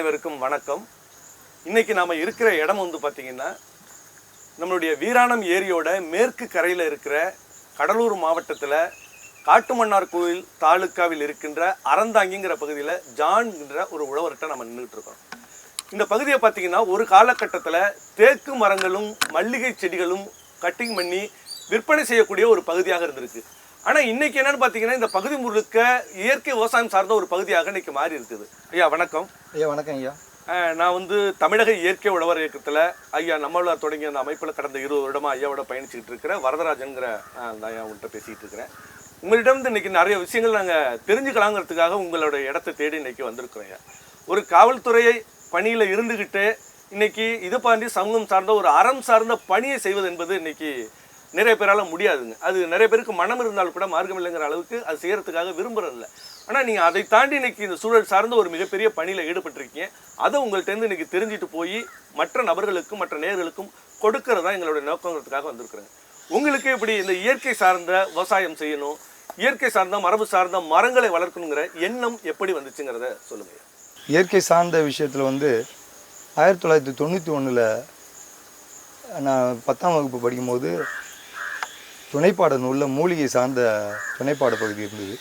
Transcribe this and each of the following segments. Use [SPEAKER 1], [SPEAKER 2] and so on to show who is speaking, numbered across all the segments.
[SPEAKER 1] அனைவருக்கும் வணக்கம். இன்னைக்கு நாம இருக்கிற இடம் வந்து பார்த்திங்கன்னா நம்மளுடைய வீராணம் ஏரியோட மேற்கு கரையில் இருக்கிற கடலூர் மாவட்டத்தில் காட்டுமன்னார் கோயில் தாலுக்காவில் இருக்கின்ற அறந்தாங்கிங்கிற பகுதியில் ஜான்கிற ஒரு உழவர்கிட்ட நம்ம நின்றுட்டு இருக்கோம். இந்த பகுதியை பார்த்தீங்கன்னா ஒரு காலகட்டத்தில் தேக்கு மரங்களும் மல்லிகை செடிகளும் கட்டிங் பண்ணி விற்பனை செய்யக்கூடிய ஒரு பகுதியாக இருந்திருக்கு. ஆனால் இன்னைக்கு என்னன்னு பார்த்தீங்கன்னா இந்த பகுதி முழுக்க இயற்கை விவசாயம் சார்ந்த ஒரு பகுதியாக இன்னைக்கு மாறி இருக்குது. ஐயா வணக்கம்.
[SPEAKER 2] ஐயா வணக்கம் ஐயா.
[SPEAKER 1] நான் வந்து தமிழக இயற்கை உழவர் இயக்கத்தில் ஐயா நம்மளார் தொடங்கிய அந்த அமைப்பில் கடந்த இருபது வருடமா ஐயாவோட பயணிச்சுட்டு இருக்கிற வரதராஜன்கிற அஹ், அந்த ஐயா உங்கள்கிட்ட பேசிகிட்டு இருக்கிறேன். உங்களிடம் இருந்து இன்னைக்கு நிறைய விஷயங்கள் நாங்கள் தெரிஞ்சுக்கலாங்கிறதுக்காக உங்களோட இடத்தை தேடி இன்னைக்கு வந்திருக்கிறோம் ஐயா. ஒரு காவல்துறையை பணியில் இருந்துக்கிட்டு இன்னைக்கு இது பாண்டி சமூகம் சார்ந்த ஒரு அறம் சார்ந்த பணியை செய்வது என்பது இன்னைக்கு நிறைய பேரால் முடியாதுங்க. அது நிறைய பேருக்கு மனம் இருந்தாலும் கூட மார்க்கம் இல்லைங்கிற அளவுக்கு அது செய்கிறதுக்காக விரும்புகிறதில்ல ஆனால் நீங்கள் அதை தாண்டி இன்னைக்கு இந்த சூழல் சார்ந்த ஒரு மிகப்பெரிய பணியில் ஈடுபட்டிருக்கீங்க. அதை உங்கள்கிட்டேருந்து இன்னைக்கு தெரிஞ்சுட்டு போய் மற்ற நபர்களுக்கும் மற்ற நேர்களுக்கும் கொடுக்கறதா எங்களுடைய நோக்கங்கிறதுக்காக வந்திருக்கிறேங்க. உங்களுக்கு இப்படி இந்த இயற்கை சார்ந்த விவசாயம் செய்யணும் இயற்கை சார்ந்த மரபு சார்ந்த மரங்களை வளர்க்கணுங்கிற எண்ணம் எப்படி வந்துச்சுங்கிறத சொல்லுங்க.
[SPEAKER 2] இயற்கை சார்ந்த விஷயத்தில் வந்து ஆயிரத்தி தொள்ளாயிரத்தி தொண்ணூற்றி ஒன்றில் நான் பத்தாம் வகுப்பு படிக்கும்போது துணைப்பாட நூலில் மூலிகை சார்ந்த துணைப்பாட பகுதி இருந்தது.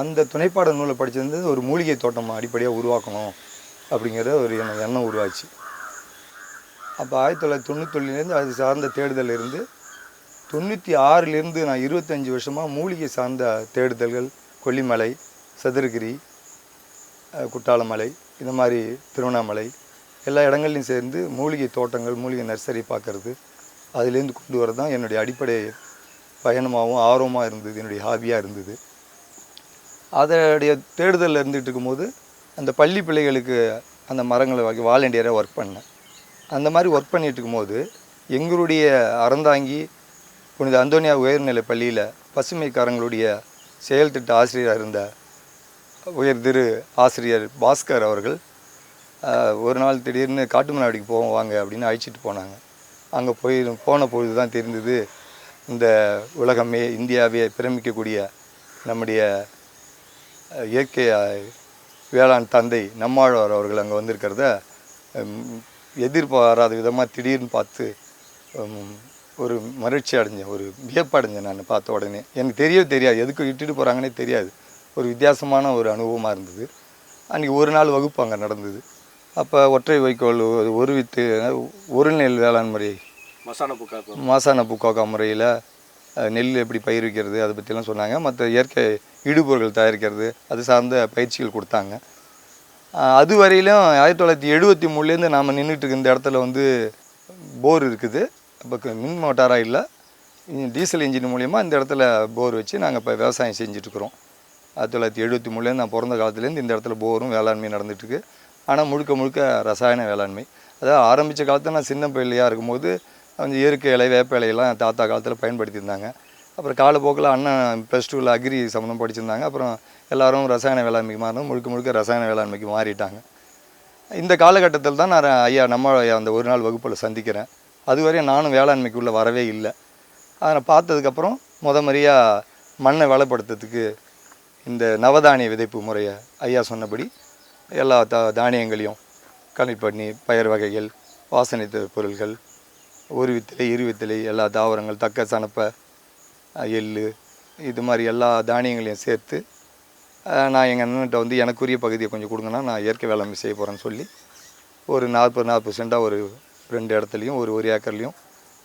[SPEAKER 2] அந்த துணைப்பாட நூலை படிச்சிருந்தது ஒரு மூலிகை தோட்டம் அடிப்படையாக உருவாக்கணும் அப்படிங்கிற ஒரு எனக்கு எண்ணம் உருவாச்சு. அப்போ ஆயிரத்தி தொள்ளாயிரத்தி தொண்ணூத்தொழிலேருந்து அது சார்ந்த தேடுதல் இருந்து தொண்ணூற்றி ஆறிலிருந்து நான் இருபத்தஞ்சி வருஷமாக மூலிகை சார்ந்த தேடுதல்கள் கொல்லிமலை சதுரகிரி குட்டாலமலை இந்த மாதிரி திருவண்ணாமலை எல்லா இடங்கள்லையும் சேர்ந்து மூலிகை தோட்டங்கள் மூலிகை நர்சரி பார்க்கறது அதுலேருந்து கொண்டு வரது தான் என்னுடைய அடிப்படை பயணமாகவும் ஆர்வமாக இருந்தது என்னுடைய ஹாபியாக இருந்தது. அதனுடைய தேடுதலில் இருந்துகிட்டு இருக்கும்போது அந்த பள்ளி பிள்ளைகளுக்கு அந்த மரங்களை வாங்கி வாலண்டியராக ஒர்க் பண்ணேன். அந்த மாதிரி ஒர்க் பண்ணிகிட்டு இருக்கும்போது எங்களுடைய அறந்தாங்கி புனித அந்தோனியா உயர்நிலை பள்ளியில் பசுமைக்காரங்களுடைய செயல் திட்ட ஆசிரியராக இருந்த உயர் திரு ஆசிரியர் பாஸ்கர் அவர்கள் ஒரு நாள் திடீர்னு காட்டுமன்னாடிக்கு போவோம் வாங்க அப்படின்னு அழைச்சிட்டு போனாங்க. அங்கே போய் போன பொழுது தான் தெரிந்தது. இந்த உலகமே இந்தியாவே பிரமிக்கக்கூடிய நம்முடைய இயற்கை வேளாண் தந்தை நம்மாழ்வார் அவர்கள் அங்கே வந்திருக்கிறத எதிர்பாராத விதமாக திடீர்னு பார்த்து ஒரு மகிழ்ச்சி அடைஞ்சேன். ஒரு வியப்படைஞ்சேன் நான் பார்த்த உடனே. எனக்கு தெரியவே தெரியாது. எதுக்கு இட்டுட்டு போகிறாங்கன்னே தெரியாது. ஒரு வித்தியாசமான ஒரு அனுபவமாக இருந்தது. அன்றைக்கி ஒரு நாள் வகுப்பு அங்கே நடந்தது. அப்போ ஒற்றை வைக்கோல் ஒரு- வித்து ஒரு நெல் வேளாண் முறை.
[SPEAKER 1] மசான புக்காக்கு
[SPEAKER 2] மாசான பூக்காக்கா முறையில் நெல் எப்படி பயிர் வைக்கிறது அதை பற்றிலாம் சொன்னாங்க. மற்ற இயற்கை இடுபொருட்கள் தயாரிக்கிறது அது சார்ந்த பயிற்சிகள் கொடுத்தாங்க. அது வரையிலும் ஆயிரத்தி தொள்ளாயிரத்தி எழுபத்தி மூணுலேருந்து நாம் நின்றுட்டு இருக்க இந்த இடத்துல வந்து போர் இருக்குது. அப்போ மின் மோட்டாராக இல்லை டீசல் இன்ஜின் மூலயமா இந்த இடத்துல போர் வச்சு நாங்கள் இப்போ விவசாயம் செஞ்சுட்ருக்குறோம் ஆயிரத்தி தொள்ளாயிரத்தி எழுபத்தி மூணுலேருந்து நான் பிறந்த காலத்துலேருந்து இந்த இடத்துல போரும் வேளாண்மை நடந்துட்டுருக்கு ஆனால் முழுக்க முழுக்க ரசாயன வேளாண்மை. அதாவது ஆரம்பித்த காலத்தில் நான் சின்ன பிள்ளையாக இருக்கும்போது கொஞ்சம் இயற்கை இலை வேப்ப இலையெல்லாம் தாத்தா காலத்தில் பயன்படுத்தியிருந்தாங்க. அப்புறம் காலப்போக்கில் அண்ணன் ப்ளஸ் டூவில் அக்ரி சம்மந்தம் படிச்சிருந்தாங்க. அப்புறம் எல்லோரும் ரசாயன வேளாண்மைக்கு மாறணும் முழுக்க முழுக்க ரசாயன வேளாண்மைக்கு மாறிட்டாங்க. இந்த காலகட்டத்தில் தான் நான் ஐயா நம்ம ஐயா அந்த ஒரு நாள் வகுப்பில் சந்திக்கிறேன். அதுவரையும் நானும் வேளாண்மைக்குள்ளே வரவே இல்லை. அதை பார்த்ததுக்கப்புறம் முத முறையாக மண்ணை வளப்படுத்துறதுக்கு இந்த நவதானிய விதைப்பு முறையை ஐயா சொன்னபடி எல்லா த தானியங்களையும் கலெக்ட் பண்ணி பயிர் வகைகள் வாசனை பொருள்கள் ஒரு வித்திலை இரு வித்திலை எல்லா தாவரங்கள் தக்க சனப்பை எள் இது மாதிரி எல்லா தானியங்களையும் சேர்த்து நான் எங்கள் அண்ணன்கிட்ட வந்து எனக்குரிய பகுதியை கொஞ்சம் கொடுங்கன்னா நான் இயற்கை வேளாண்மை செய்ய போகிறேன்னு சொல்லி ஒரு நாற்பது நாற்பது சென்டாக ஒரு ரெண்டு இடத்துலையும் ஒரு ஒரு ஏக்கர்லேயும்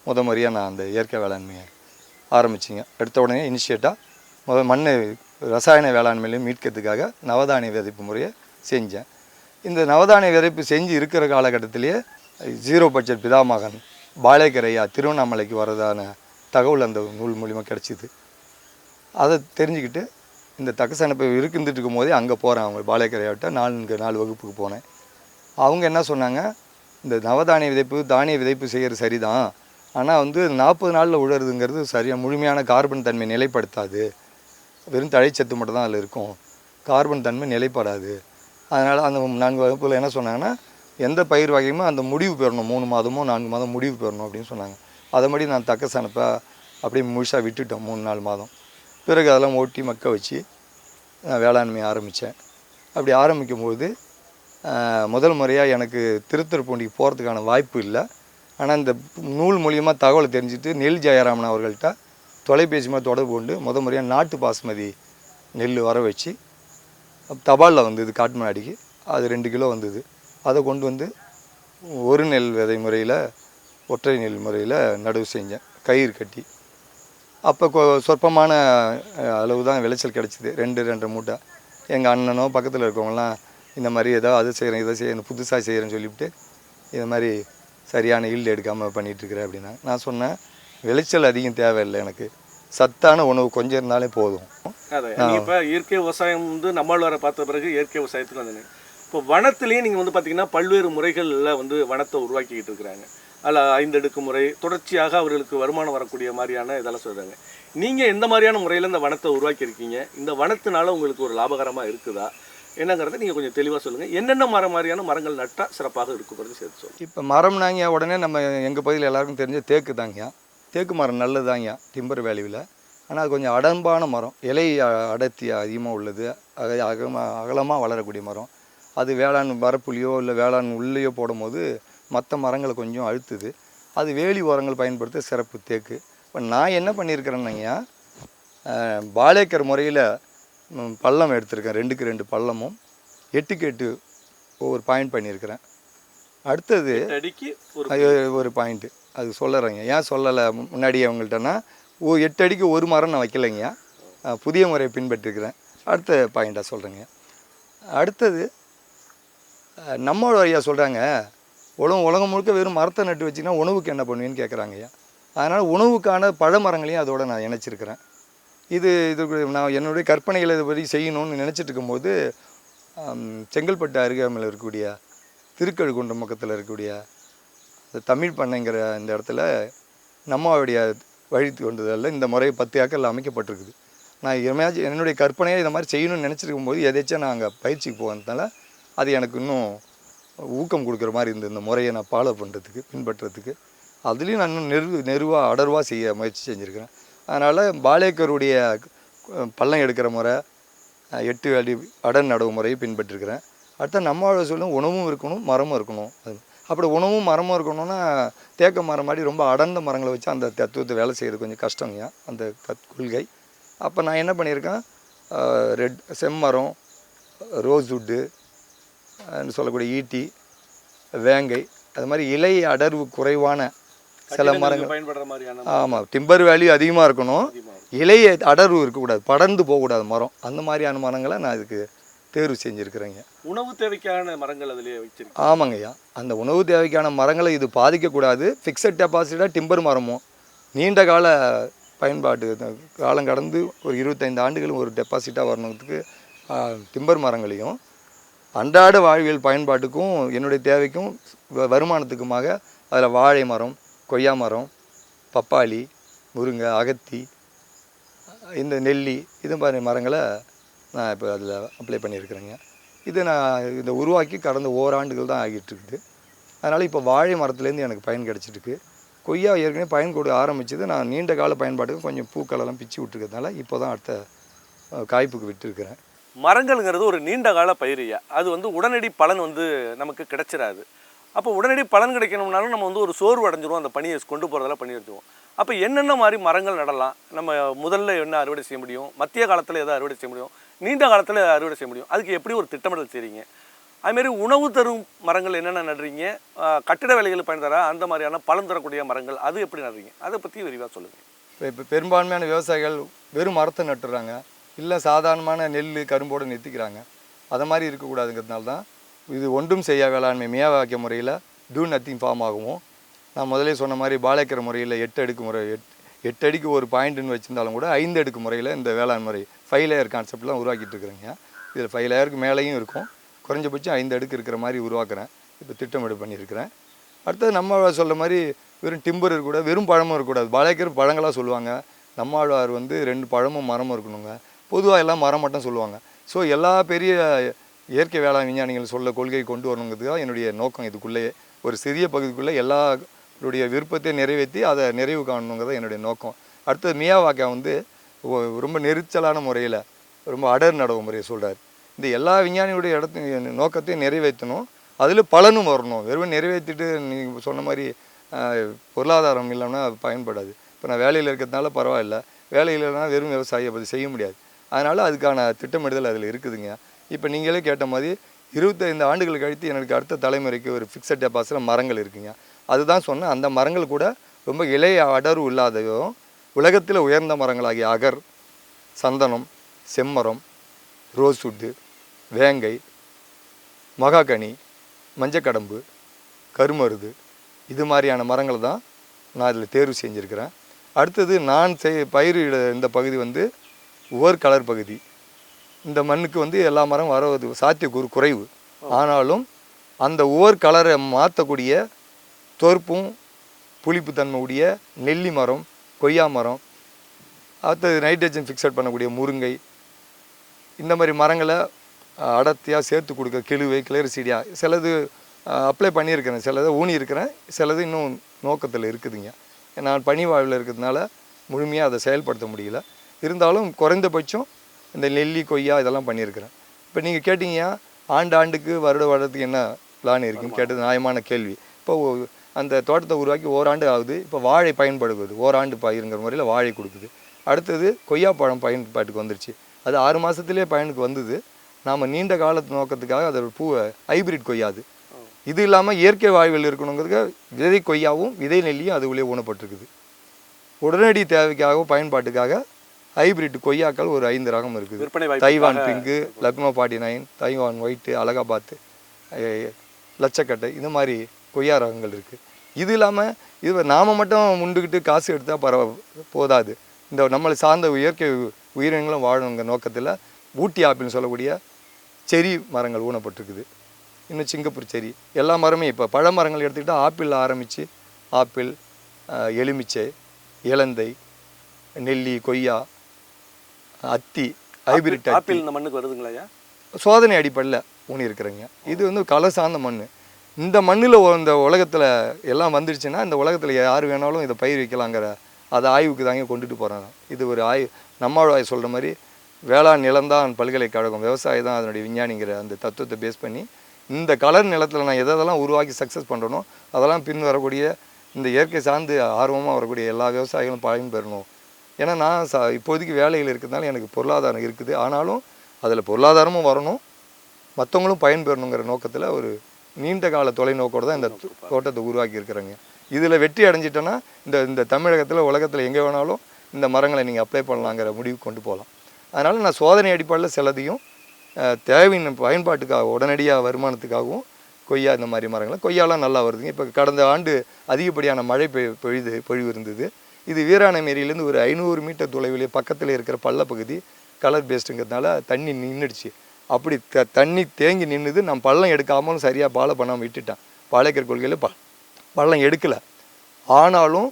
[SPEAKER 2] முத முறையாக நான் அந்த இயற்கை வேளாண்மையை ஆரம்பிச்சிங்க. எடுத்த உடனே இனிஷியேட்டாக மண் ரசாயன வேளாண்மையிலையும் மீட்கிறதுக்காக நவதானிய விதைப்பு முறையை செஞ்சேன். இந்த நவதானிய விதைப்பு செஞ்சு இருக்கிற காலகட்டத்திலேயே ஜீரோ பட்ஜெட் பிதாமகன் பாலேக்கரையா திருவண்ணாமலைக்கு வர்றதான தகவல் அந்த நூல் மூலிமா கிடச்சிது. அதை தெரிஞ்சுக்கிட்டு இந்த தக்கசனப்பை இருந்துட்டு இருக்கும் போதே அங்கே போகிறேன் அவங்க பாலேக்கரையாவிட்ட நான்கு நாலு வகுப்புக்கு போனேன். அவங்க என்ன சொன்னாங்க? இந்த நவதானிய விதைப்பு தானிய விதைப்பு செய்கிறது சரிதான். ஆனால் வந்து நாற்பது நாளில் உழறதுங்கிறது சரியாக முழுமையான கார்பன் தன்மை நிலைப்படுத்தாது. வெறும் தழைச்சத்து மட்டும் தான் அதில் இருக்கும். கார்பன் தன்மை நிலைப்படாது. அதனால் அந்த நான்கு வகுப்பில் என்ன சொன்னாங்கன்னா எந்த பயிர் வகையுமே அந்த முடிவு பெறணும். மூணு மாதமோ நான்கு மாதம் முடிவு பெறணும் அப்படின்னு சொன்னாங்க. அதைபடி நான் தக்க சனப்பை அப்படியே முழுசாக விட்டுட்டோம் மூணு நாலு மாதம். பிறகு அதெல்லாம் ஓட்டி மக்க வச்சு நான் வேளாண்மை ஆரம்பித்தேன் அப்படி ஆரம்பிக்கும் போது முதல் முறையாக எனக்கு திருத்திருப்பூண்டிக்கு போகிறதுக்கான வாய்ப்பு இல்லை. ஆனால் இந்த நூல் மூலியமாக தகவலை தெரிஞ்சுட்டு நெல் ஜெயராமன் அவர்கள்ட்ட தொலைபேசி மாதிரி தொடர்பு கொண்டு முத முறையாக நாட்டு பாஸ்மதி நெல் வர வச்சு தபாலில் வந்தது காட்டுமன்னாடிக்கு அது ரெண்டு கிலோ வந்தது. அதை கொண்டு வந்து ஒரு நெல் விதை முறையில் ஒற்றை நெல் முறையில் நடவு செஞ்சேன். கயிறு கட்டி. அப்போ கொ சொற்பமான அளவு தான் விளைச்சல் கிடச்சிது. ரெண்டு ரெண்டு மூட்டை. எங்கள் அண்ணனோ பக்கத்தில் இருக்கவங்களாம் இந்த மாதிரி ஏதோ அதை செய்கிறேன் இதை செய்யணும் புதுசாக செய்கிறேன்னு சொல்லிவிட்டு இது மாதிரி சரியான ஈல்டு எடுக்காமல் பண்ணிகிட்ருக்குறேன் அப்படின்னா நான் சொன்னேன் விளைச்சல் அதிகம் தேவையில்லை எனக்கு. சத்தான உணவு கொஞ்சம் இருந்தாலே போதும்
[SPEAKER 1] நீங்க இப்ப இயற்கை விவசாயம் வந்து நம்மாழ்வாரை பார்த்த பிறகு இயற்கை விவசாயத்துக்கு வந்தீங்க. இப்போ வனத்திலேயே நீங்க வந்து பாத்தீங்கன்னா பல்வேறு முறைகள்ல வந்து வனத்தை உருவாக்கிக்கிட்டு இருக்கிறாங்க. அதில் ஐந்தடுக்கு முறை தொடர்ச்சியாக அவர்களுக்கு வருமானம் வரக்கூடிய மாதிரியான இதெல்லாம் சொல்றாங்க. நீங்க எந்த மாதிரியான முறையில இந்த வனத்தை உருவாக்கி இருக்கீங்க இந்த வனத்தினால உங்களுக்கு ஒரு லாபகரமா இருக்குதா? என்னங்கிறத நீங்க கொஞ்சம் தெளிவா சொல்லுங்க. என்னென்ன மரம் மாதிரியான மரங்கள் நட்டா சிறப்பாக இருக்குங்கிறது சேர்த்து சொல்லுங்க.
[SPEAKER 2] இப்போ மரம்னாங்க உடனே நம்ம எங்கள் பகுதியில் எல்லாருக்கும் தெரிஞ்ச தேக்கு தாங்கய்யா தேக்கு மரம் நல்லது தாங்கய்யா டிம்பர் வேல்யூவில் ஆனால் அது கொஞ்சம் அடம்பான மரம். இலை அடர்த்தி அதிகமாக உள்ளது. அக அகமாக அகலமாக வளரக்கூடிய மரம். அது வேளாண் வரப்புலையோ இல்லை வேளாண் உள்ளேயோ போடும்போது மற்ற மரங்களை கொஞ்சம் அழுத்துது. அது வேலி உரங்கள் பயன்படுத்த சிறப்பு தேக்கு. இப்போ நான் என்ன பண்ணியிருக்கிறேன்னாங்கய்யா அஹ், பாலேக்கர் முறையில் பள்ளம் எடுத்திருக்கேன். ரெண்டுக்கு ரெண்டு பள்ளமும். எட்டுக்கு எட்டு ஒவ்வொரு பாயிண்ட் பண்ணியிருக்கிறேன். அடுத்தது
[SPEAKER 1] ஒரு
[SPEAKER 2] பாயிண்ட்டு அது சொல்லுறேங்க. ஏன் சொல்லலை? முன்னாடி அவங்கள்ட்டனா ஓ எட்டு அடிக்கு ஒரு மரம் நான் வைக்கலைங்க புதிய முறையை பின்பற்றிருக்கிறேன். அடுத்த பாயிண்ட்டாக சொல்கிறேங்க அடுத்தது நம்மளோட ஐயா சொல்கிறாங்க உலகம் உலகம் முழுக்க வெறும் மரத்தை நட்டு வச்சிங்கன்னா உணவுக்கு என்ன பண்ணுவேன்னு கேட்குறாங்க ஐயா அதனால் உணவுக்கான பழ மரங்களையும் நான் இணைச்சிருக்கிறேன். இது இது நான் என்னுடைய கற்பனைகளை இது பற்றி செய்யணும்னு நினச்சிட்டு இருக்கும்போது செங்கல்பட்டு அருகாமையில் இருக்கக்கூடிய திருக்கழுகுண்டம் பக்கத்தில் இருக்கக்கூடிய இந்த தமிழ் பண்ணைங்கிற இந்த இடத்துல நம்மளுடைய வழி கொண்டதில் இந்த முறை பத்து ஏக்கரில் அமைக்கப்பட்டிருக்குது. நான் இனிமேல் என்னுடைய கற்பனையை இதை மாதிரி செய்யணும்னு நினச்சிருக்கும் போது எதாச்சும் நான் அங்கே பயிற்சிக்கு போகிறதுனால அது எனக்கு இன்னும் ஊக்கம் கொடுக்குற மாதிரி இருந்தது. இந்த முறையை நான் ஃபாலோ பண்ணுறதுக்கு பின்பற்றுறதுக்கு அதுலேயும் நான் இன்னும் நெரு நெருவாக அடர்வாக செய்ய முயற்சி செஞ்சுருக்கிறேன். அதனால் பாலேக்கருடைய பள்ளம் எடுக்கிற முறை எட்டு அடி அடன் நடவு முறையை பின்பற்றிருக்கிறேன். அடுத்த நம்ம சொல்லும் உணவும் இருக்கணும் மரமும் இருக்கணும். அது அப்படி உணவும் மரமும் இருக்கணும்னா தேக்க மரம் மாதிரி ரொம்ப அடர்ந்த மரங்களை வச்சு அந்த தத்துவத்தை வேலை செய்கிறது கொஞ்சம் கஷ்டங்க அந்த கத் கொள்கை. அப்போ நான் என்ன பண்ணியிருக்கேன்? ரெட் செம்மரம் ரோஸ்வுட்டு சொல்லக்கூடிய ஈட்டி வேங்கை அது மாதிரி இலை அடர்வு குறைவான சில மரங்கள். ஆமாம் டிம்பர் வேல்யூ அதிகமாக இருக்கணும்.
[SPEAKER 1] அதிகமா
[SPEAKER 2] இலை அடர்வு இருக்கக்கூடாது படர்ந்து போகக்கூடாது மரம். அந்த மாதிரியான மரங்களை நான் இதுக்கு தேர்வு செஞ்சுருக்கிறேங்க.
[SPEAKER 1] உணவு தேவைக்கான மரங்கள் அதிலேயே வச்சிருக்கேன்
[SPEAKER 2] ஆமாங்கய்யா. அந்த உணவு தேவைக்கான மரங்களை இது பாதிக்கக்கூடாது. ஃபிக்ஸட் டெபாசிட்டாக டிம்பர் மரமும் நீண்ட கால பயன்பாட்டு காலம் கடந்து ஒரு இருபத்தைந்து ஆண்டுகள் ஒரு டெபாசிட்டாக வரணுறதுக்கு டிம்பர் மரங்களையும் அன்றாட வாழ்வியல் பயன்பாட்டுக்கும் என்னுடைய தேவைக்கும் வருமானத்துக்குமாக அதில் வாழை மரம் கொய்யா மரம் பப்பாளி முருங்கை அகத்தி இந்த நெல்லி இது மாதிரி மரங்களை நான் இப்போ அதில் அப்ளை பண்ணியிருக்கிறேங்க. இது நான் இதை உருவாக்கி கடந்த ஓராண்டுகள் தான் ஆகிட்டு இருக்குது அதனால் இப்போ வாழை மரத்துலேருந்து எனக்கு பயன் கிடச்சிருக்கு கொய்யா ஏற்கனவே பயன் கொடுக்க ஆரம்பிச்சது. நான் நீண்ட கால பயன்பாட்டுக்கு கொஞ்சம் பூக்களெல்லாம் பிச்சு விட்டுருக்கிறதுனால இப்போ தான் அடுத்த காய்ப்புக்கு விட்டுருக்கிறேன்.
[SPEAKER 1] மரங்கள்ங்கிறது ஒரு நீண்ட கால பயிரியா? அது வந்து உடனடி பலன் வந்து நமக்கு கிடைச்சிடாது அப்போ உடனடி பலன் கிடைக்கணும்னாலும் நம்ம வந்து ஒரு சோர்வு அடைஞ்சிருவோம். அந்த பணியை கொண்டு போகிறதெல்லாம் பண்ணி வச்சுருவோம். அப்போ என்னென்ன மாதிரி மரங்கள் நடலாம்? நம்ம முதல்ல என்ன அறுவடை செய்ய முடியும்? மத்திய காலத்தில் எதை அறுவடை செய்ய முடியும்? நீண்ட காலத்தில் அறுவடை செய்ய முடியும். அதுக்கு எப்படி ஒரு திட்டமிடல் செய்கிறீங்க அதுமாரி உணவு தரும் மரங்கள் என்னென்ன நடுறீங்க? கட்டிட வேலைகள் பயன் தர அந்த மாதிரியான பழம் தரக்கூடிய மரங்கள் அது எப்படி நடுறீங்க? அதை பற்றி விரிவாக சொல்லுங்கள்
[SPEAKER 2] இப்போ இப்போ பெரும்பான்மையான விவசாயிகள் வெறும் மரத்தை நட்டுறாங்க. இல்லை சாதாரணமான நெல் கரும்போடு நிறுத்திக்கிறாங்க அதை மாதிரி இருக்கக்கூடாதுங்கிறதுனால தான் இது ஒன்றும் செய்ய வேளாண்மை மேவாக்கிய முறையில் டூ நத்திங் ஃபார்ம் ஆகவும். நான் முதலே சொன்ன மாதிரி பாலேக்கர் முறையில் எட்டு அடுக்கு முறை எட் எட்டு அடிக்கு ஒரு பாயிண்ட்னு வச்சுருந்தாலும் கூட ஐந்து அடுக்கு முறையில் இந்த வேளாண் முறை ஃபைவ் லேயர் கான்செப்ட்லாம் உருவாக்கிட்டு இருக்கிறேங்க. இதில் ஃபைவ் லேயருக்கு மேலேயும் இருக்கும். குறைஞ்சபட்சம் ஐந்து அடுக்கு இருக்கிற மாதிரி உருவாக்குறேன். இப்போ திட்டமிடு பண்ணியிருக்கிறேன். அடுத்தது நம்ம சொல்ல மாதிரி வெறும் டிம்பர் இருக்கக்கூடாது வெறும் பழமும் இருக்கக்கூடாது. பாலைக்கர் பழங்களாக சொல்லுவாங்க. நம்மாழ்வார் வந்து ரெண்டு பழமும் மரமும் இருக்கணுங்க. பொதுவாக எல்லாம் மரம் மட்டும் சொல்லுவாங்க. ஸோ எல்லா பெரிய இயற்கை வேளாண் விஞ்ஞானிகள் சொல்ல கொள்கை கொண்டு வரணுங்கிறது தான் என்னுடைய நோக்கம் இதுக்குள்ளேயே. ஒரு சிறிய பகுதிக்குள்ளே எல்லாருடைய விருப்பத்தை நிறைவேற்றி அதை நிறைவு காணணுங்கிறது என்னுடைய நோக்கம். அடுத்தது மியாவாக்கா வந்து ரொம்ப நெரிச்சலான முறையில் ரொம்ப அடர் நடவு முறையை சொல்கிறார் இந்த எல்லா விஞ்ஞானியுடைய இடத்து நோக்கத்தையும் நிறைவேற்றணும். அதில் பலனும் வரணும். வெறும் நிறைவேற்றிட்டு நீங்கள் சொன்ன மாதிரி பொருளாதாரம் இல்லைன்னா அது பயன்படாது. இப்போ நான் வேலையில் இருக்கிறதுனால பரவாயில்ல. வேலையில் இல்லைனா வெறும் விவசாயம் அது செய்ய முடியாது. அதனால் அதுக்கான திட்டமிடுதல் அதில் இருக்குதுங்க. இப்போ நீங்களே கேட்ட மாதிரி இருபத்தைந்து ஆண்டுகள் கழித்து எனக்கு அடுத்த தலைமுறைக்கு ஒரு ஃபிக்ஸட் டெபாசிட்டில் மரங்கள் இருக்குங்க. அதுதான் சொன்னேன் அந்த மரங்கள் கூட ரொம்ப இளைய அடர்வு இல்லாததும் உலகத்தில் உயர்ந்த மரங்களாகிய அகர் சந்தனம் செம்மரம் ரோஸ்வுட்டு வேங்கை மகாகனி மஞ்சக்கடம்பு கருமருது இது மாதிரியான மரங்கள் தான் நான் இதில் தேர்வு செஞ்சுருக்கிறேன். அடுத்தது நான் செய் பயிரிட இந்த பகுதி வந்து உவர் கலர் பகுதி. இந்த மண்ணுக்கு வந்து எல்லா மரம் வரவது சாத்தியக்கூறு குறைவு. ஆனாலும் அந்த உவர் கலரை மாற்றக்கூடிய தோற்பும் புளிப்புத்தன்மை உடைய நெல்லி மரம் கொய்யா மரம் அடுத்தது நைட்ரஜன் ஃபிக்ஸட் பண்ணக்கூடிய முருங்கை இந்த மாதிரி மரங்களை அடர்த்தியாக சேர்த்து கொடுக்க கிழுவை கிளரிசீடியா சிலது அப்ளை பண்ணியிருக்கிறேன். சிலதை ஊனி இருக்கிறேன் சிலது இன்னும் நோக்கத்தில் இருக்குதுங்க. நான் பனி வாழ்வில் இருக்கிறதுனால முழுமையாக அதை செயல்படுத்த முடியல. இருந்தாலும் குறைந்தபட்சம் இந்த நெல்லி கொய்யா இதெல்லாம் பண்ணியிருக்கிறேன். இப்போ நீங்கள் கேட்டிங்க ஆண்டு ஆண்டுக்கு வருட வருடத்துக்கு என்ன பிளான் இருக்குன்னு கேட்டது நியாயமான கேள்வி. இப்போ அந்த தோட்டத்தை உருவாக்கி ஓராண்டு ஆகுது. இப்போ வாழை பயன்படுவது ஓராண்டு பயிருங்கிற முறையில் வாழை கொடுக்குது. அடுத்தது கொய்யாப்பழம் பயன்பாட்டுக்கு வந்துருச்சு. அது ஆறு மாதத்துலேயே பயனுக்கு வந்தது. நாம் நீண்ட காலத்து நோக்கத்துக்காக அதோட பூவை ஹைபிரிட் கொய்யாது இது இல்லாமல் இயற்கை வாழ்வில் இருக்கணுங்கிறதுக்கு விதை கொய்யாவும் விதை நெல்லியும் அது உள்ளே ஊனப்பட்டிருக்குது. உடனடி தேவைக்காகவும் பயன்பாட்டுக்காக ஹைபிரிட் கொய்யாக்கள் ஒரு ஐந்து ரகம் இருக்குது. Taiwan pink Lucknow forty nine Taiwan white Allahabad லட்சக்கட்டை இந்த மாதிரி கொய்யா ரகங்கள் இருக்குது இது இல்லாமல் இது நாம மட்டும் முண்டுக்கிட்டு காசு எடுத்தால் பரவ போதாது. இந்த நம்மளை சார்ந்த இயற்கை உயிரினங்களும் வாழணுங்க நோக்கத்தில் ஊட்டி ஆப்பிள்னு சொல்லக்கூடிய செரி மரங்கள் ஊனப்பட்டிருக்குது. இன்னும் சிங்கப்பூர் செரி. எல்லா மரமே இப்போ பழ மரங்கள் எடுத்துக்கிட்டால் ஆப்பிள் ஆரம்பித்து ஆப்பிள் எலுமிச்சை இலந்தை நெல்லி கொய்யா அத்தி ஹைபிரிட்
[SPEAKER 1] ஆப்பிள் இந்த மண்ணுக்கு வருதுங்களா
[SPEAKER 2] சோதனை அடிப்படையில் ஊனி இருக்கிறேங்க இது வந்து கலை சார்ந்த மண் இந்த மண்ணில் இந்த உலகத்தில் எல்லாம் வந்துடுச்சுன்னா இந்த உலகத்தில் யார் வேணாலும் இதை பயிர் வைக்கலாங்கிற அதை ஆய்வுக்கு தாங்க கொண்டுட்டு போகிறாங்க இது ஒரு ஆய்வு நம்மாழ்வாய் சொல்கிற மாதிரி வேளாண் நிலம்தான் பல்கலைக்கழகம் விவசாயி தான் அதனுடைய விஞ்ஞானிங்கிற அந்த தத்துவத்தை பேஸ் பண்ணி இந்த கலர் நிலத்தில் நான் எதெல்லாம் உருவாக்கி சக்ஸஸ் பண்ணுறனோ அதெல்லாம் பின் வரக்கூடிய இந்த இயற்கை சார்ந்து ஆர்வமாக வரக்கூடிய எல்லா விவசாயிகளும் பயன்பெறணும் ஏன்னா நான் சா இப்போதைக்கு வேலையில் இருக்கிறதுனால எனக்கு பொருளாதாரம் இருக்குது. ஆனாலும் அதில் பொருளாதாரமும் வரணும். மற்றவங்களும் பயன்பெறணுங்கிற நோக்கத்தில் ஒரு நீண்ட கால தொலைநோக்கோடு தான் இந்த தோட்டத்தை உருவாக்கி இருக்கிறாங்க இதில் வெற்றி அடைஞ்சிட்டோன்னா இந்த இந்த தமிழகத்தில் உலகத்தில் எங்கே வேணாலும் இந்த மரங்களை நீங்கள் அப்ளை பண்ணலாங்கிற முடிவுக்கு கொண்டு போகலாம். அதனால் நான் சோதனை அடிப்படையில் சிலதையும் தேவையின் பயன்பாட்டுக்காக உடனடியாக வருமானத்துக்காகவும் கொய்யா இந்த மாதிரி மரங்கள் கொய்யாலாம் நல்லா வருதுங்க. இப்போ கடந்த ஆண்டு அதிகப்படியான மழை பெய் பொழிது பொழிவு இருந்தது. இது வீராணமேரியிலேருந்து ஒரு ஐநூறு மீட்டர் தொலைவிலே பக்கத்தில் இருக்கிற பள்ளப்பகுதி கலர் பேஸ்டுங்கிறதுனால தண்ணி நின்றுடுச்சு அப்படி த தண்ணி தேங்கி நின்றுது நான் பள்ளம் எடுக்காமலும் சரியாக பாலை பண்ணாமல் விட்டுட்டேன். பாலைக்கர் கொள்கையில் ப பள்ளம் எடுக்கலை. ஆனாலும்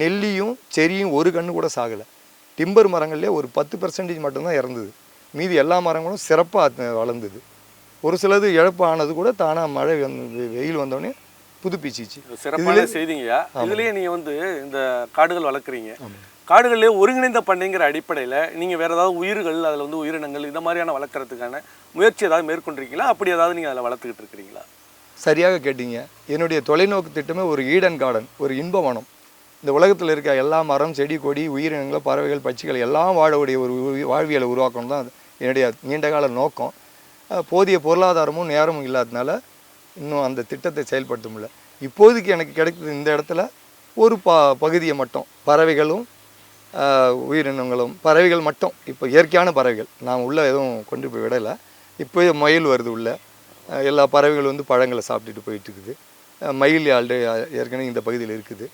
[SPEAKER 2] நெல்லியும் செரியும் ஒரு கன்று கூட சாகலை. டிம்பர் மரங்கள்லேயே ஒரு பத்து பர்சன்டேஜ் மட்டும்தான் இறந்தது. மீதி எல்லா மரங்களும் சிறப்பாக வளர்ந்தது. ஒரு சிலது இழப்பு ஆனது கூட தானாக மழை வெயில் வந்தோடனே புதுப்பிச்சிச்சு.
[SPEAKER 1] சிறப்பான செய்திங்கய்யா. இதுலயே நீங்க வந்து இந்த காடுகள் வளர்க்குறீங்க. காடுகளிலே ஒருங்கிணைந்த பண்ணைங்கிற அடிப்படையில் நீங்கள் வேறு ஏதாவது உயிர்கள் அதில் வந்து உயிரினங்கள் இந்த மாதிரியான வளர்க்குறதுக்கான முயற்சி ஏதாவது மேற்கொண்டிருக்கீங்களா? அப்படி ஏதாவது நீங்கள் அதில் வளர்த்துக்கிட்டு இருக்கிறீங்களா?
[SPEAKER 2] சரியாக கேட்டீங்க. என்னுடைய தொலைநோக்கு திட்டமே ஒரு ஈடன் கார்டன் ஒரு இன்பவனம் இந்த உலகத்தில் இருக்க எல்லா மரம் செடி கொடி உயிரினங்கள் பறவைகள் பட்சிகள் எல்லாம் வாழக்கூடிய ஒரு உ- வாழ்வியலை உருவாக்கணும் தான் என்னுடைய நீண்டகால நோக்கம். போதிய பொருளாதாரமும் நேரமும் இல்லாததுனால இன்னும் அந்த திட்டத்தை செயல்படுத்த முடியல. இப்போதைக்கு எனக்கு கிடைக்கிறது இந்த இடத்துல ஒரு ப பகுதியை மட்டும். பறவைகளும் உயிரினங்களும் பறவைகள் மட்டும். இப்போ இயற்கையான பறவைகள். நான் உள்ளே எதுவும் கொண்டு போய் விடலை. இப்போ மயில் வருது உள்ளே. எல்லா பறவைகளும் வந்து பழங்களை சாப்பிட்டுட்டு போயிட்டு இருக்குது மயில் ஆல்ரெடி ஏற்கனவே இந்த பகுதியில் இருக்குது.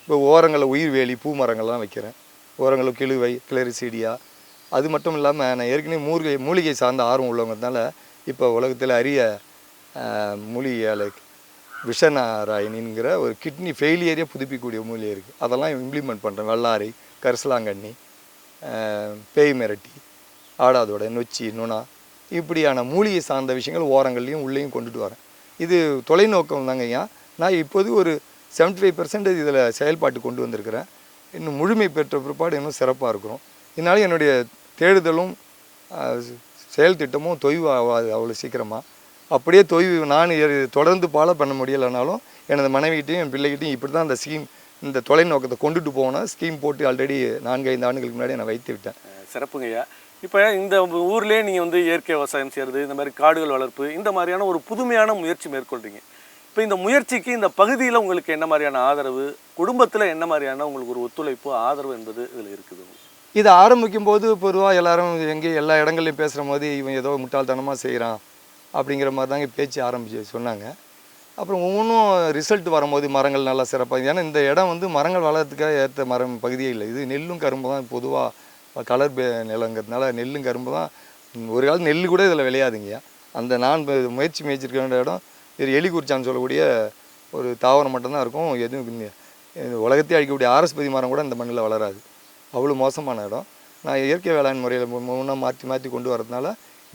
[SPEAKER 2] இப்போ ஓரங்களில் உயிர் வேலி பூ மரங்கள்லாம் வைக்கிறேன். ஓரங்களில் கிழுவை கிளரிசீடியா. அது மட்டும் இல்லாமல் நான் ஏற்கனவே மூலிகை மூலிகை சார்ந்த ஆர்வம் உள்ளவங்கிறதுனால இப்போ உலகத்தில் அரிய ஆஹ், மூலிகையால் விஷநாராயணிங்கிற ஒரு கிட்னி ஃபெயிலியரே புதுப்பிக்கக்கூடிய மூலிகை இருக்குது அதெல்லாம் இம்ப்ளிமெண்ட் பண்ணுறேன் வெள்ளாரி கரிசலாங்கண்ணி பேய் மிரட்டி ஆடாதோட நொச்சி நுணா இப்படியான மூலிகை சார்ந்த விஷயங்கள் ஓரங்கள்லையும் உள்ளேயும் கொண்டுட்டு வரேன் இது தொலைநோக்கம் தாங்க ஐயா. நான் இப்போது ஒரு 75% ஃபைவ் பர்சன்டேஜ் இதில் செயல்பாட்டு கொண்டு வந்திருக்கிறேன். இன்னும் முழுமை பெற்ற பிற்பாடு இன்னும் சிறப்பாக இருக்கிறோம். இதனால என்னுடைய தேடுதலும் செயல்திட்டமும் செயல் திட்டமும் தொய்வு ஆகாது அவ்வளோ சீக்கிரமாக அப்படியே தொய்வு நான் தொடர்ந்து ஃபாலோ பண்ண முடியலைனாலும் எனது மனைவிகிட்டையும் என் பிள்ளைகிட்டையும் இப்படி தான் அந்த ஸ்கீம் இந்த தொலைநோக்கத்தை கொண்டுட்டு போகணும். ஸ்கீம் போட்டு ஆல்ரெடி நான்கு ஐந்து ஆண்டுகளுக்கு முன்னாடி நான் வைத்து விட்டேன்.
[SPEAKER 1] சிறப்புங்கய்யா இப்போ இந்த ஊர்லேயே நீங்கள் வந்து இயற்கை விவசாயம் செய்கிறது இந்த மாதிரி காடுகள் வளர்ப்பு இந்த மாதிரியான ஒரு புதுமையான முயற்சி மேற்கொள்றீங்க. இப்போ இந்த முயற்சிக்கு இந்த பகுதியில் உங்களுக்கு என்ன மாதிரியான ஆதரவு குடும்பத்தில் என்ன மாதிரியான உங்களுக்கு ஒரு ஒத்துழைப்பு ஆதரவு என்பது இதில் இருக்குது?
[SPEAKER 2] இதை ஆரம்பிக்கும் போது பொதுவாக எல்லாரும் எங்கே எல்லா இடங்கள்லையும் பேசுகிற போது இவன் ஏதோ முட்டாள்தனமாக செய்கிறான் அப்படிங்கிற மாதிரி தாங்க பேச்சு ஆரம்பிச்சு சொன்னாங்க. அப்புறம் ஒவ்வொன்றும் ரிசல்ட் வரும்போது மரங்கள் நல்லா சிறப்பாக ஏன்னா இந்த இடம் வந்து மரங்கள் வளர்கிறதுக்காக ஏற்ற மரம் பகுதியே இல்லை. இது நெல்லும் கரும்பு தான் பொதுவாக கலர் நிலங்கிறதுனால நெல்லும் கரும்பு தான். ஒரு காலம் நெல் கூட இதில் விளையாதுங்கய்யா அந்த நான் முயற்சி முயற்சிருக்க வேண்டிய இடம். இது எலிகுறிச்சான்னு சொல்லக்கூடிய ஒரு தாவரம் மட்டும்தான் இருக்கும். எதுவும் உலகத்தையே அழிக்கக்கூடிய ஆரஸ்பதி மரம் கூட இந்த மண்ணில் வளராது. அவ்வளோ மோசமான இடம். நான் இயற்கை வேளாண் முறையில் முன்னே மாற்றி மாற்றி கொண்டு வரதுனால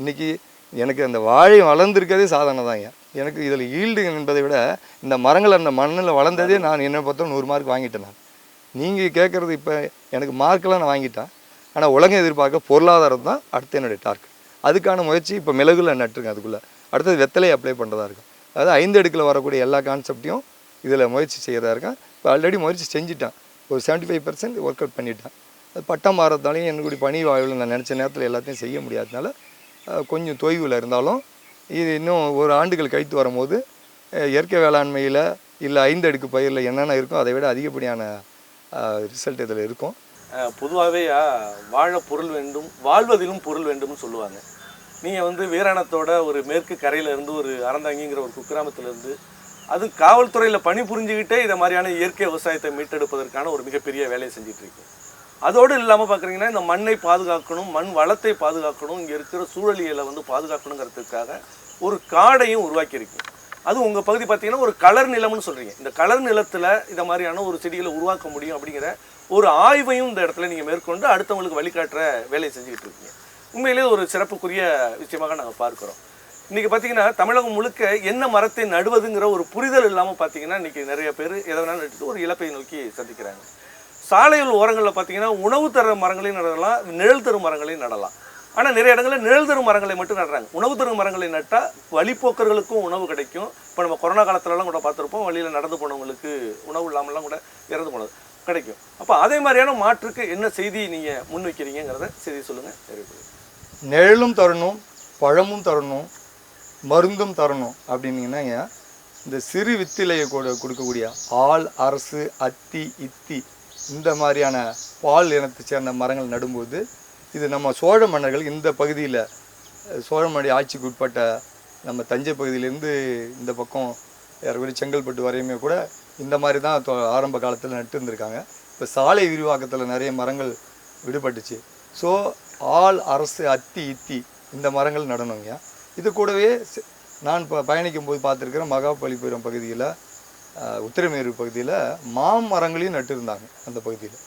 [SPEAKER 2] இன்றைக்கி எனக்கு அந்த வாழை வளர்ந்துருக்கிறதே சாதனை தாங்க எனக்கு இதில் ஈல்டு என்பதை விட இந்த மரங்கள் அந்த மண்ணில் வளர்ந்ததே நான் என்ன பார்த்தோம் நூறு மார்க் வாங்கிட்டேன் நான். நீங்கள் கேட்குறது இப்போ எனக்கு மார்க்கெலாம் நான் வாங்கிட்டேன். ஆனால் உலகம் எதிர்பார்க்க பொருளாதாரம் தான் அடுத்து என்னுடைய டார்கெட் அதுக்கான முயற்சி இப்போ மிளகுல நட்டுருக்கேன் அதுக்குள்ளே. அடுத்தது வெத்தலையை அப்ளை பண்ணுறதா இருக்கும். அதாவது ஐந்து அடுக்கில் வரக்கூடிய எல்லா கான்செப்டையும் இதில் முயற்சி செய்கிறதா இருக்கேன் இப்போ ஆல்ரெடி முயற்சி செஞ்சுட்டேன். ஒரு seventy five percent work out பண்ணிட்டேன். அது பட்டம் மாறத்தாலையும் என்னுடைய பணி வாயில் நான் நினச்ச நேரத்தில் எல்லாத்தையும் செய்ய முடியாதனால கொஞ்சம் தொய்வில் இருந்தாலும் இது இன்னும் ஒரு ஆண்டுகள் கழித்து வரும்போது இயற்கை வேளாண்மையில் இல்லை ஐந்து அடுக்கு பயிரில் என்னென்ன இருக்கோ அதை விட அதிகப்படியான ரிசல்ட் இதில் இருக்கும்.
[SPEAKER 1] பொதுவாகவே வாழ பொருள் வேண்டும் வாழ்வதிலும் பொருள் வேண்டும்னு சொல்லுவாங்க. நீங்கள் வந்து வீராணத்தோட ஒரு மேற்கு கரையிலேருந்து ஒரு அறந்தாங்கிங்கிற ஒரு குக்கிராமத்திலேருந்து அது காவல்துறையில் பணி புரிஞ்சுக்கிட்டே இதை மாதிரியான இயற்கை விவசாயத்தை மீட்டெடுப்பதற்கான ஒரு மிகப்பெரிய வேலையை செஞ்சுட்டு அதோடு இல்லாமல் பார்க்குறீங்கன்னா இந்த மண்ணை பாதுகாக்கணும் மண் வளத்தை பாதுகாக்கணும் இங்கே இருக்கிற சூழலியலை வந்து பாதுகாக்கணுங்கிறதுக்காக ஒரு காடையும் உருவாக்கியிருக்கீங்க. அது உங்கள் பகுதி பார்த்தீங்கன்னா ஒரு கலர் நிலம்னு சொல்கிறீங்க இந்த கலர் நிலத்தில் இந்த மாதிரியான ஒரு செடிகளை உருவாக்க முடியும் அப்படிங்கிற ஒரு ஆய்வையும் இந்த இடத்துல நீங்கள் மேற்கொண்டு அடுத்தவங்களுக்கு வழிகாட்டுற வேலையை செஞ்சுக்கிட்டு இருக்கீங்க. உண்மையிலேயே ஒரு சிறப்புக்குரிய விஷயமாக நாங்கள் பார்க்குறோம். இன்றைக்கி பார்த்தீங்கன்னா தமிழகம் முழுக்க என்ன மரத்தை நடுவதுங்கிற ஒரு புரிதல் இல்லாமல் பார்த்தீங்கன்னா இன்றைக்கி நிறைய பேர் எதனால் நட்டுட்டு ஒரு இழப்பை நோக்கி சந்திக்கிறாங்க. சாலைகள் ஓரங்களில் பார்த்தீங்கன்னா உணவு தர மரங்களையும் நடலாம் நிழல் தரும் மரங்களையும் நடலாம். ஆனால் நிறைய இடங்களில் நிழல் தரும் மரங்களை மட்டும் நடுறாங்க. உணவு தரும் மரங்களை நட்டால் வழிப்போக்கர்களுக்கும் உணவு கிடைக்கும். இப்போ நம்ம கொரோனா காலத்துலலாம் கூட பார்த்துருப்போம் வழியில் நடந்து போனவங்களுக்கு உணவு இல்லாமலாம் கூட இறந்து போனது கிடைக்கும். அப்போ அதே மாதிரியான மாற்றுக்கு என்ன செய்தி நீங்கள் முன்வைக்கிறீங்கிறத செய்தி சொல்லுங்கள் நிறைவு
[SPEAKER 2] நிழலும் தரணும் பழமும் தரணும் மருந்தும் தரணும் அப்படின்னீங்கன்னாங்க இந்த சிறு வித்திலையை கூட கொடுக்கக்கூடிய ஆள் அரசு அத்தி இத்தி இந்த மாதிரியான பால் இனத்தை சேர்ந்த மரங்கள் நடும்போது இது நம்ம சோழ மன்னர்கள் இந்த பகுதியில் சோழ மன்னி ஆட்சிக்கு உட்பட்ட நம்ம தஞ்சை பகுதியிலேருந்து இந்த பக்கம் ஏறக்குறைய செங்கல்பட்டு வரையுமே கூட இந்த மாதிரி தான் தொ- ஆரம்ப காலத்தில் நட்டு இருந்திருக்காங்க. இப்போ சாலை விரிவாக்கத்தில் நிறைய மரங்கள் விடுபட்டுச்சு. ஸோ ஆள் அரசு அத்தி இத்தி இந்த மரங்கள் நடணுங்க இது கூடவே நான் இப்போ பயணிக்கும் போது பார்த்துருக்கிற மகாபலிபுரம் பகுதியில் உத்திரமேரு பகுதியில் மாமரங்களையும் நட்டிருந்தாங்க அந்த பகுதியில்.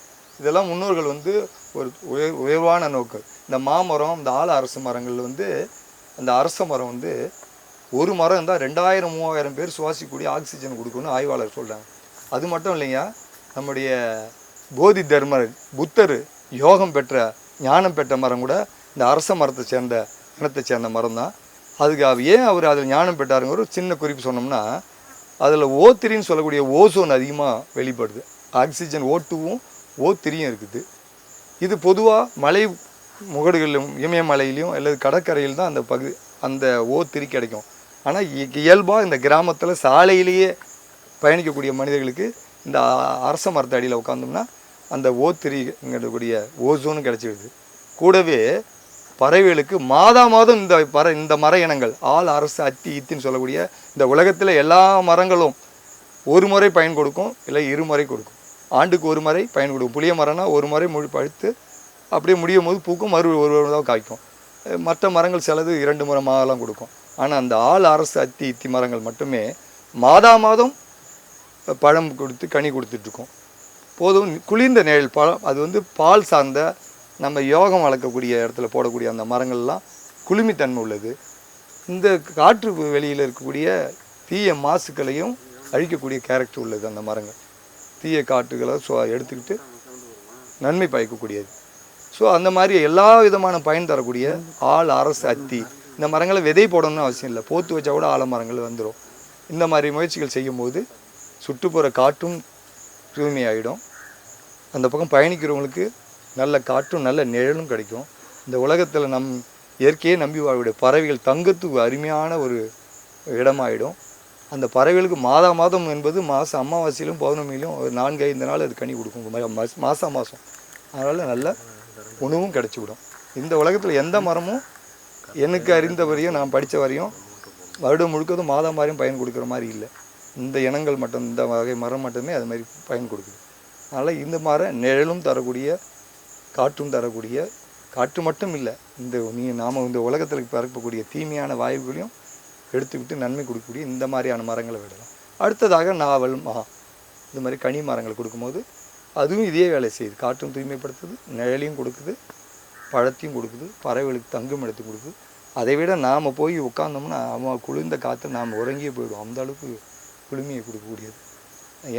[SPEAKER 2] இதெல்லாம் முன்னோர்கள் வந்து ஒரு உயர் உயர்வான நோக்கு இந்த மாமரம் இந்த ஆல அரசு மரங்கள் வந்து அந்த அரச மரம் வந்து ஒரு மரம் இருந்தால் ரெண்டாயிரம் மூவாயிரம் பேர் சுவாசிக்கக்கூடிய ஆக்சிஜன் கொடுக்கும்னு ஆய்வாளர் சொல்கிறாங்க அது மட்டும் இல்லைங்க நம்முடைய போதி தர்மர் புத்தர் யோகம் பெற்ற ஞானம் பெற்ற மரம் கூட இந்த அரச மரத்தை சேர்ந்த இனத்தை சேர்ந்த மரம் தான் அதுக்கு ஏன் அவர் அதில் ஞானம் பெற்றாருங்கிற ஒரு சின்ன குறிப்பு சொன்னோம்னா அதில் ஓ த்ரீன்னு சொல்லக்கூடிய ஓசோன் அதிகமாக வெளிப்படுது. ஆக்சிஜன் ஓ டூவும் ஓ த்ரீயும் இருக்குது. இது பொதுவாக மலை முகடுகளிலும் இமயமலையிலையும் அல்லது கடற்கரையில் தான் அந்த பகு அந்த ஓ திரி கிடைக்கும். ஆனால் இயல்பாக இந்த கிராமத்தில் சாலையிலேயே பயணிக்கக்கூடிய மனிதர்களுக்கு இந்த அரச மரத்து அடியில் உட்காந்தோம்னா அந்த ஓ திரிங்கக்கூடிய ஓசோனும் கிடச்சிடுது. கூடவே பறவைகளுக்கு மாதா மாதம் இந்த பற இந்த மர இனங்கள் ஆள் அரசு அத்தி இத்தின்னு சொல்லக்கூடிய இந்த உலகத்தில் எல்லா மரங்களும் ஒரு முறை பயன் கொடுக்கும் இல்லை இருமுறை கொடுக்கும். ஆண்டுக்கு ஒரு முறை பயன் கொடுக்கும். புளிய மரம்னா ஒரு முறை முழு பழுத்து அப்படியே முடியும் போது பூக்கும் மறு ஒரு தான் காய்க்கும். மற்ற மரங்கள் சிலது இரண்டு முறை கொடுக்கும். ஆனால் அந்த ஆள் அரசு அத்தி இத்தி மரங்கள் மட்டுமே மாதா மாதம் பழம் கொடுத்து கனி கொடுத்துட்ருக்கோம் போதும் குளிர்ந்த நிழல் பழம் அது வந்து பால் சார்ந்த நம்ம யோகம் வளர்க்கக்கூடிய இடத்துல போடக்கூடிய அந்த மரங்கள்லாம் குளுமைத்தன்மை உள்ளது. இந்த காற்று வெளியில் இருக்கக்கூடிய தீய மாசுக்களையும் அழிக்கக்கூடிய கேரக்டர் உள்ளது அந்த மரங்கள். தீய காட்டுகளை ஸோ எடுத்துக்கிட்டு நன்மை பயக்கக்கூடியது. ஸோ அந்த மாதிரி எல்லா விதமான பயன் தரக்கூடிய ஆள் அரசு அத்தி இந்த மரங்களை விதை போடணும்னு அவசியம் இல்லை. போத்து வச்சா கூட ஆலமரங்கள் வந்துடும் இந்த மாதிரி முயற்சிகள் செய்யும்போது சுற்றுப்புற காற்றும் தூய்மையாகிடும் அந்த பக்கம் பயணிக்கிறவங்களுக்கு நல்ல காற்றும் நல்ல நிழலும் கிடைக்கும். இந்த உலகத்தில் நம் இயற்கையை நம்பி வாழக்கூடிய பறவைகள் தங்கத்துக்கு அருமையான ஒரு இடமாயிடும். அந்த பறவைகளுக்கு மாதா மாதம் என்பது மாதம் அமாவாசையிலும் பௌர்ணமியிலும் ஒரு நான்கு ஐந்து நாள் அது கனி கொடுக்கும். மாதம் மாதம் அதனால் நல்ல உணவும் கிடச்சிவிடும் இந்த உலகத்தில் எந்த மரமும் எனக்கு அறிந்த வரையும் நான் படித்த வரையும் வருடம் முழுக்கதும் மாதம் மாதிரியும் பயன் கொடுக்குற மாதிரி இல்லை. இந்த இனங்கள் மட்டும் இந்த வகை மரம் மட்டுமே அது மாதிரி பயன் கொடுக்குது. அதனால் இந்த மரம் நிழலும் தரக்கூடிய காற்றும் தரக்கூடிய காற்று மட்டும் இல்லை இந்த நீ நாம் இந்த உலகத்தில் பரப்பக்கூடிய தீமையான வாயுகளையும் எடுத்துக்கிட்டு நன்மை கொடுக்கக்கூடிய இந்த மாதிரியான மரங்களை விடலாம். அடுத்ததாக நாவல் மா இந்த மாதிரி கனி மரங்கள் கொடுக்கும்போது அதுவும் இதே வேலை செய்யுது. காற்றும் தூய்மைப்படுத்துது நிழலையும் கொடுக்குது பழத்தையும் கொடுக்குது பறவைகளுக்கு தங்கும் இடத்தையும் கொடுக்குது. அதை விட நாம் போய் உட்காந்தோம்னா அவன் குளிர்ந்த காற்று நாம் உறங்கியே போயிடுவோம். அந்த அளவுக்கு குளுமையை கொடுக்கக்கூடியது.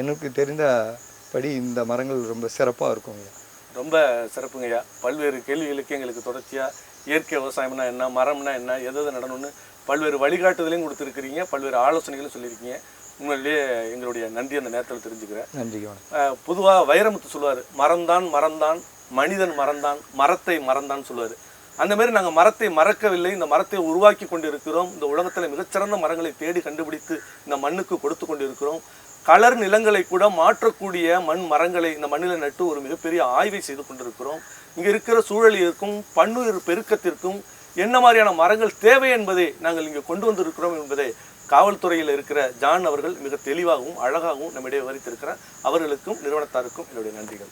[SPEAKER 2] எனக்கு தெரிந்தபடி இந்த மரங்கள் ரொம்ப சிறப்பாக இருக்குங்க
[SPEAKER 1] ரொம்ப சிறப்புங்கய்யா பல்வேறு கேள்விகளுக்கு எங்களுக்கு தொடர்ச்சியாக இயற்கை விவசாயம்னா என்ன மரம்னா என்ன எது எது நடணும்னு பல்வேறு வழிகாட்டுதலையும் கொடுத்துருக்கிறீங்க பல்வேறு ஆலோசனைகளும் சொல்லியிருக்கீங்க. உண்மையிலேயே எங்களுடைய நன்றி அந்த நேரத்தில் தெரிஞ்சுக்கிறேன்.
[SPEAKER 2] வணக்கம்.
[SPEAKER 1] பொதுவாக வைரமுத்து சொல்லுவார் மரம்தான் மரம்தான் மனிதன் மறந்தான் மரத்தை மறந்தான் சொல்லுவார். அந்த மாதிரி நாங்கள் மரத்தை மறக்கவில்லை இந்த மரத்தை உருவாக்கி கொண்டு இருக்கிறோம் இந்த உலகத்தில் மிகச்சிறந்த மரங்களை தேடி கண்டுபிடித்து இந்த மண்ணுக்கு கொடுத்து கொண்டு இருக்கிறோம் கலர் நிலங்களை கூட மாற்றக்கூடிய மண் மரங்களை இந்த மண்ணில் நட்டு ஒரு மிகப்பெரிய ஆய்வை செய்து கொண்டிருக்கிறோம். இங்கே இருக்கிற சூழலிற்கும் பண்ணுயிர் பெருக்கத்திற்கும் என்ன மாதிரியான மரங்கள் தேவை என்பதை நாங்கள் இங்கே கொண்டு வந்திருக்கிறோம் என்பதை காவல்துறையில் இருக்கிற ஜான் அவர்கள் மிக தெளிவாகவும் அழகாகவும் நம்மிடையே விவரித்திருக்கிறார். அவர்களுக்கும் நிறுவனத்தாருக்கும் என்னுடைய நன்றிகள்.